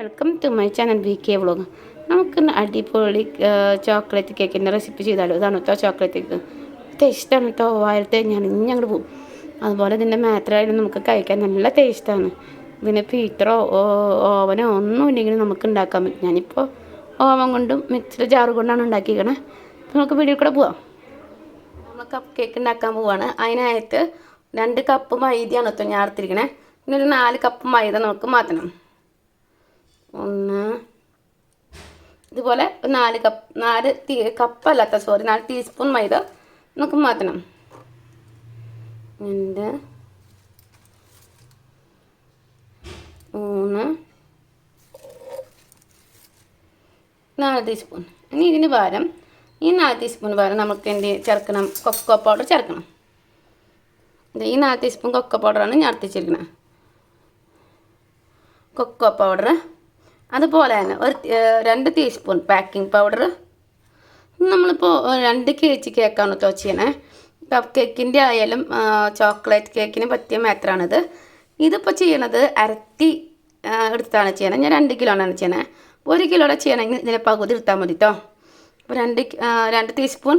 Welcome to my channel V K vlog നമുക്കിന്ന് അടിപൊളി chocolate കേക്കിന്റെ റെസിപ്പി ചെയ്താലോ? ഇതാണ് കേട്ടോ ചോക്ലേറ്റ് കേക്ക് ടേസ്റ്റാണ് കേട്ടോ വായത്തെ ഞാൻ അങ്ങോട്ട് പോകും അതുപോലെ ഇതിന്റെ മാത്രമായാലും നമുക്ക് കഴിക്കാൻ നല്ല ടേസ്റ്റാണ് പിന്നെ ഫീറ്ററോ ഓവനോ ഒന്നും ഇല്ലെങ്കിലും നമുക്ക് ഉണ്ടാക്കാൻ പറ്റും. ഞാനിപ്പോൾ ഓവൻ കൊണ്ടും മിക്സിയുടെ ജാറ് കൊണ്ടാണ് ഉണ്ടാക്കിയിരിക്കണേ നമുക്ക് വീഡിയോ കൂടെ പോവാം. നമ്മൾ കപ്പ് കേക്ക് ഉണ്ടാക്കാൻ പോവാണ്. അതിനായിട്ട് രണ്ട് കപ്പ് മൈദയാണ് കേട്ടോ ഞാൻ എടുത്തിരിക്കണേ പിന്നെ ഒരു നാല് കപ്പ് മൈദ നമുക്ക് മാറ്റണം. ഒന്ന്. ഇതുപോലെ നാല് കപ്പ് നാല് ടീ കപ്പല്ലാത്ത സോറി നാല് ടീസ്പൂൺ മൈദ നമുക്ക് മാറ്റണം. രണ്ട്. മൂന്ന്. നാല് ടീസ്പൂൺ ഇനി ഇതിന് പകരം ഈ നാല് ടീസ്പൂൺ പകരം നമുക്ക് എന്ത് ചേർക്കണം കൊക്കോ പൗഡർ ചേർക്കണം. ഈ നാല് ടീസ്പൂൺ കൊക്കോ പൗഡറാണ് ഞാൻ അർത്തിച്ചിരിക്കുന്നത് കൊക്കോ പൗഡർ അതുപോലെ തന്നെ ഒരു രണ്ട് ടീസ്പൂൺ പാക്കിംഗ് പൗഡർ നമ്മളിപ്പോൾ രണ്ട് കെ ജി കേക്കാണ് കേട്ടോ ചെയ്യണേ. കപ്പ് കേക്കിന്റെ ആയാലും ചോക്ലേറ്റ് കേക്കിന് പറ്റിയ മാത്രമാണിത് ഇതിപ്പോൾ ചെയ്യണത് അരത്തി എടുത്താണ് ചെയ്യണത് ഞാൻ രണ്ട് ആണ് ചെയ്യണത് ഒരു കിലോയുടെ ചെയ്യണമെങ്കിൽ ഇതിനെ പകുതി എടുത്താൽ മതി കേട്ടോ അപ്പോൾ രണ്ട് രണ്ട് ടീസ്പൂൺ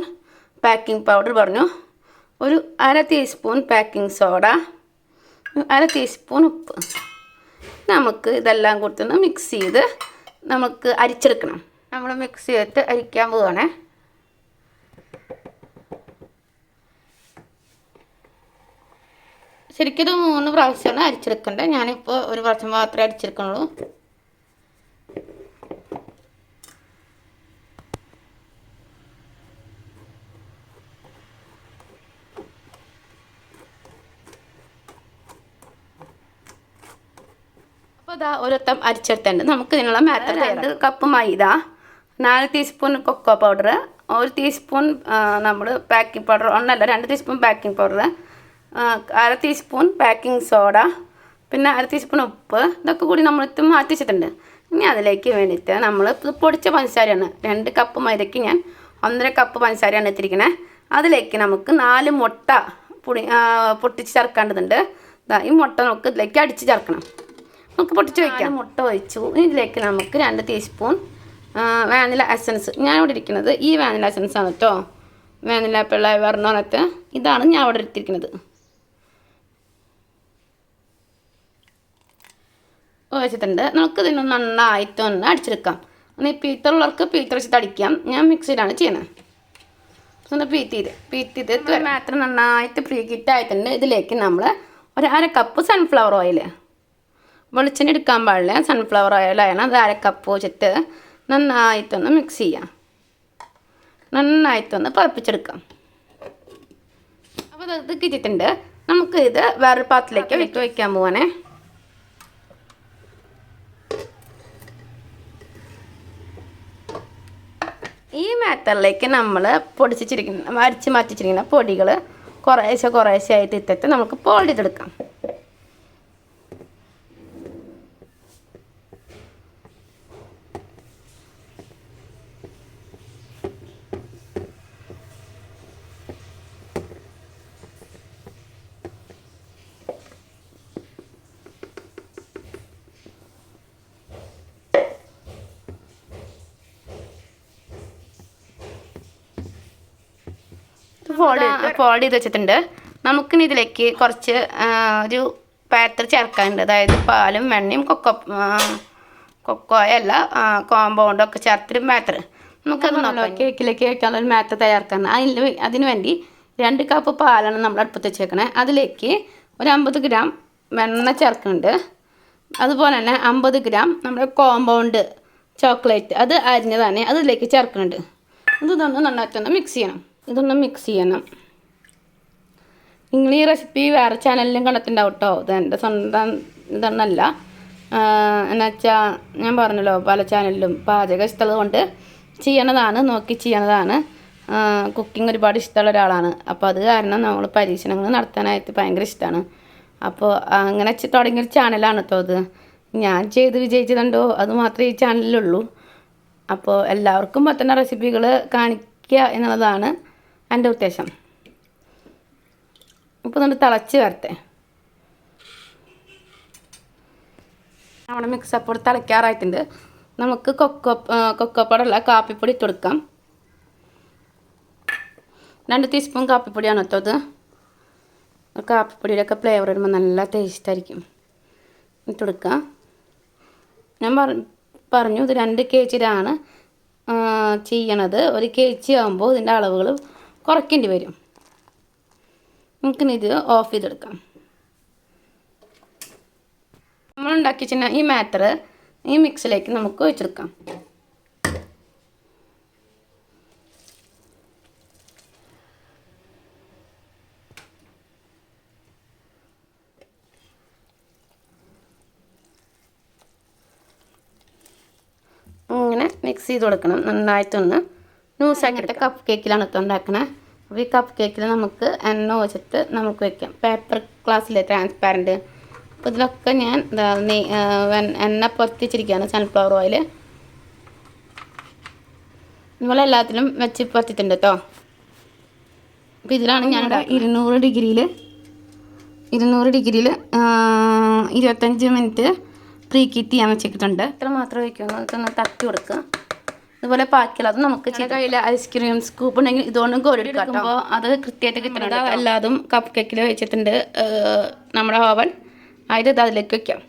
പാക്കിംഗ് പൗഡർ പറഞ്ഞു. ഒരു അര ടീസ്പൂൺ പാക്കിംഗ് സോഡ അര ടീസ്പൂൺ ഉപ്പ്. നമുക്ക് ഇതെല്ലാം കൊടുത്തൊന്ന് മിക്സ് ചെയ്ത് നമുക്ക് അരിച്ചെടുക്കണം. നമ്മൾ മിക്സ് ചെയ്തിട്ട് അരിക്കാൻ പോവുകയാണേ ശരിക്കും മൂന്ന് പ്രാവശ്യമാണ് അരിച്ചെടുക്കേണ്ടത് ഞാനിപ്പോൾ ഒരു പ്രാവശ്യം മാത്രമേ അരിച്ചെടുക്കണുള്ളൂ ഇതാ ഒരൊത്തം അരിച്ചെടുത്തുണ്ട് നമുക്ക് ഇതിനുള്ള മാറ്റർ രണ്ട് കപ്പ് മൈദ നാല് ടീസ്പൂൺ കൊക്കോ പൗഡർ ഒരു ടീസ്പൂൺ നമ്മൾ പാക്കിംഗ് പൗഡർ ഒന്നല്ല രണ്ട് ടീസ്പൂൺ പാക്കിംഗ് പൗഡർ അര ടീസ്പൂൺ പാക്കിംഗ് സോഡ പിന്നെ അര ടീസ്പൂൺ ഉപ്പ് ഇതൊക്കെ കൂടി നമ്മൾ ഇത് മാറ്റിച്ചിട്ടുണ്ട്. ഇനി അതിലേക്ക് വേണ്ടിയിട്ട് നമ്മൾ പൊടിച്ച പഞ്ചസാരയാണ്. രണ്ട് കപ്പ് മൈദയ്ക്ക് ഞാൻ ഒന്നര കപ്പ് പഞ്ചസാരയാണ് എത്തിരിക്കണേ അതിലേക്ക് നമുക്ക് നാല് മുട്ട പൊടി പൊട്ടിച്ച് ചേർക്കേണ്ടതുണ്ട്. ഈ മുട്ട നമുക്ക് ഇതിലേക്ക് അടിച്ച് ചേർക്കണം. നമുക്ക് പൊട്ടിച്ച് വയ്ക്കാം മുട്ട ഒഴിച്ചു. ഇതിലേക്ക് നമുക്ക് രണ്ട് ടീസ്പൂൺ വാനില എസൻസ് ഞാൻ ഇവിടെ ഇരിക്കുന്നത് ഈ വാനില എസൻസ് ആണ് കേട്ടോ വാനില പിള്ള പറഞ്ഞ പറഞ്ഞിട്ട് ഇതാണ് ഞാൻ അവിടെ എടുത്തിരിക്കുന്നത്. ഒഴിച്ചിട്ടുണ്ട്. നമുക്ക് ഇതിനൊന്ന് നന്നായിട്ട് ഒന്ന് അടിച്ചെടുക്കാം. ഒന്ന് പീത്തറുള്ളവർക്ക് പീത്തർ വെച്ചിട്ട് അടിക്കാം. ഞാൻ മിക്സിയിലാണ് ചെയ്യണത് ഒന്ന് പീറ്റ് ചെയ്ത് പീറ്റ് ചെയ്ത് മാത്രം നന്നായിട്ട് പ്രീ കിറ്റ് ആയിട്ടുണ്ട്. ഇതിലേക്ക് നമ്മൾ ഒരു അര കപ്പ് സൺഫ്ലവർ ഓയിൽ വെളിച്ചെണ്ണ എടുക്കാൻ പാടില്ല. സൺഫ്ലവർ ഓയിലാണ് അത് അര കപ്പ് വെച്ചിട്ട് നന്നായിട്ടൊന്ന് മിക്സ് ചെയ്യാം. നന്നായിട്ടൊന്ന് പഴപ്പിച്ചെടുക്കാം അപ്പോൾ ഇത് കിട്ടിയിട്ടുണ്ട്. നമുക്ക് ഇത് വേറൊരു പാത്രത്തിലേക്ക് വിട്ട് വയ്ക്കാൻ പോവാനേ ഈ മാറ്ററിലേക്ക് നമ്മൾ പൊടിച്ചിരിക്കുന്ന അരിച്ച് മാറ്റിച്ചിരിക്കുന്ന പൊടികൾ കുറേശ്ശെ കുറേശ്ശെ ആയിട്ട് ഇട്ടിട്ട് നമുക്ക് പോൾഡ് ചെയ്തെടുക്കാം. ഫോൾഡ് ഫോൾഡ് ചെയ്ത് വെച്ചിട്ടുണ്ട്. നമുക്കിനി ഇതിലേക്ക് കുറച്ച് ഒരു പാറ്റർ ചേർക്കാനുണ്ട്. അതായത് പാലും വെണ്ണയും കൊക്കോ കൊക്കോയല്ല കോമ്പൗണ്ടും ഒക്കെ ചേർത്തിട്ട് മാറ്റർ നമുക്കത് കേക്കിലേക്ക് വെക്കാനുള്ള ഒരു മാറ്റർ തയ്യാറാക്കാൻ അതിന് അതിന് വേണ്ടി രണ്ട് കപ്പ് പാലാണ് നമ്മൾ അടുപ്പത്ത് വെച്ചേക്കണേ. അതിലേക്ക് ഒരു അമ്പത് ഗ്രാം വെണ്ണ ചേർക്കുന്നുണ്ട്. അതുപോലെ തന്നെ അമ്പത് ഗ്രാം നമ്മുടെ കോമ്പൗണ്ട് ചോക്ലേറ്റ് അത് അരിഞ്ഞതാണ്. അതിലേക്ക് ചേർക്കുന്നുണ്ട്. ഇതൊന്ന് നന്നായിട്ടൊന്ന് മിക്സ് ചെയ്യണം. ഇതൊന്ന് മിക്സ് ചെയ്യണം. നിങ്ങൾ ഈ റെസിപ്പി വേറെ ചാനലിലും കണ്ടിട്ടുണ്ടാവും കേട്ടോ ഇത് എന്റെ സ്വന്തം ഇതൊന്നല്ല. എന്നുവെച്ചാൽ ഞാൻ പറഞ്ഞല്ലോ പല ചാനലിലും പാചകം ഇഷ്ടമുള്ളത് കൊണ്ട് ചെയ്യണതാണ് നോക്കി ചെയ്യണതാണ്. കുക്കിംഗ് ഒരുപാട് ഇഷ്ടമുള്ള ഒരാളാണ്. അപ്പോൾ അത് കാരണം നമ്മൾ പരീക്ഷണങ്ങൾ നടത്താനായിട്ട് ഭയങ്കര ഇഷ്ടമാണ്. അപ്പോൾ അങ്ങനെ തുടങ്ങിയൊരു ചാനലാണ് കേട്ടോ ഇത്. ഞാൻ ചെയ്ത് വിജയിച്ചതുണ്ടോ? അത് മാത്രമേ ഈ ചാനലിലുള്ളൂ അപ്പോൾ എല്ലാവർക്കും പറ്റുന്ന റെസിപ്പികൾ കാണിക്കുക എന്നുള്ളതാണ്. എന്റെ ഉദ്ദേശം. ഇപ്പോൾ നമ്മൾ തിളച്ച് വരട്ടെ. നമ്മുടെ മിക്സ് അപ്പോൾ തിളയ്ക്കാറായിട്ടുണ്ട് നമുക്ക് കൊക്കോ കൊക്കോപ്പൊടുള്ള കാപ്പിപ്പൊടി ഇട്ട് കൊടുക്കാം. രണ്ട് ടീസ്പൂൺ കാപ്പിപ്പൊടിയാണ് അത് കാപ്പിപ്പൊടിയുടെയൊക്കെ ഫ്ലേവർ വരുമ്പോൾ നല്ല ടേസ്റ്റായിരിക്കും ഇട്ട് കൊടുക്കുക ഞാൻ പറ പറഞ്ഞു ഇത് രണ്ട് കെ ജിയിലാണ് ചെയ്യണത്. ഒരു കെ ജി ആകുമ്പോൾ ഇതിന്റെ അളവുകൾ കുറയ്ക്കേണ്ടി വരും. നമുക്ക് ഇത് ഓഫ് ചെയ്തെടുക്കാം. നമ്മൾ ഉണ്ടാക്കി വെച്ചിരുന്ന ഈ മാറ്റർ ഈ മിക്സിലേക്ക് നമുക്ക് ഒഴിച്ചെടുക്കാം. ഇങ്ങനെ മിക്സ് ചെയ്ത് കൊടുക്കണം. നന്നായിട്ടൊന്ന് ലൂസാക്കിയിട്ട് കപ്പ് കേക്കിലാണ് ഇപ്പം ഉണ്ടാക്കണേ. അപ്പോൾ ഈ കപ്പ് കേക്കിൽ നമുക്ക് എണ്ണ ഒഴിച്ചിട്ട് നമുക്ക് വെക്കാം. പേപ്പർ ഗ്ലാസ്സിലെ ട്രാൻസ്പാരന്റ് അപ്പോൾ ഇതിലൊക്കെ ഞാൻ എണ്ണ പൊത്തിച്ചിരിക്കുകയാണ് സൺഫ്ലവർ ഓയിൽ നിങ്ങളെല്ലാത്തിലും വെച്ച് പൊത്തിട്ടുണ്ട് കേട്ടോ അപ്പോൾ ഇതിലാണ് ഞാൻ ഇരുന്നൂറ് ഡിഗ്രിയിൽ ഇരുന്നൂറ് ഡിഗ്രിയിൽ ഇരുപത്തഞ്ച് മിനിറ്റ് പ്രീ കീറ്റ് ചെയ്യാൻ വെച്ചിട്ടുണ്ട്. ഇത്ര മാത്രം വയ്ക്കുന്നു അതൊന്ന് തട്ടി കൊടുക്കുക. അതുപോലെ ബാക്കിയുള്ളത് നമുക്ക് ചില കയ്യിൽ ഐസ്ക്രീം സ്കൂപ്പ് ഉണ്ടെങ്കിൽ ഇതുകൊണ്ട് കോരി എടുക്കുമ്പോൾ അത് കൃത്യമായിട്ട് കിട്ടുന്നത് എല്ലാതും കപ്പ് കേക്കിൽ വെച്ചിട്ടുണ്ട്. നമ്മുടെ ഓവൻ ആയത് ഇത് അതിലേക്ക് വെക്കാം.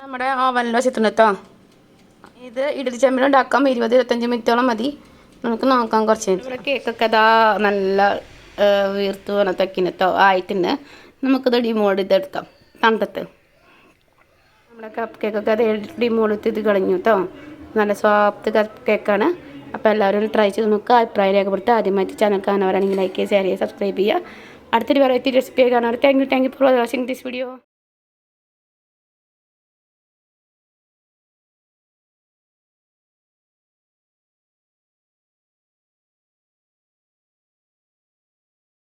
നമ്മുടെ ഓവനിൽ വെച്ചിട്ടുണ്ട് കേട്ടോ. ഇത് ഇഡലി ചെമ്പിൽ ഉണ്ടാക്കാം. ഇരുപത് ഇരുപത്തഞ്ച് മിനിറ്റോളം മതി. നമുക്ക് നോക്കാം കുറച്ച് ഇവിടെ കേക്കൊക്കെ അതാ നല്ല വീർത്ത് വീർത്ത് വന്നത്തൊക്കെ ആയിട്ടുണ്ട്. നമുക്കിത് ഡിമോഡ് ഇതെടുക്കാം തണ്ടത്ത് നമ്മുടെ കപ്പ് കേക്കൊക്കെ അത് ഡിമോൾഡ് ഇത് കളഞ്ഞു കേട്ടോ. നല്ല സോഫ്റ്റ് കേക്കാണ് അപ്പോൾ എല്ലാവരും ട്രൈ ചെയ്ത് നോക്കുക അഭിപ്രായം രേഖപ്പെടുത്തുക. ആദ്യമായിട്ട് ചാനൽ കാണുന്നവരാണെങ്കിൽ ലൈക്ക് ചെയ്യുക ഷെയർ ചെയ്യുക സബ്സ്ക്രൈബ് ചെയ്യുക. അടുത്തൊരു വെറൈറ്റി റെസിപ്പി കാണാറ് thank you thank you for watching this video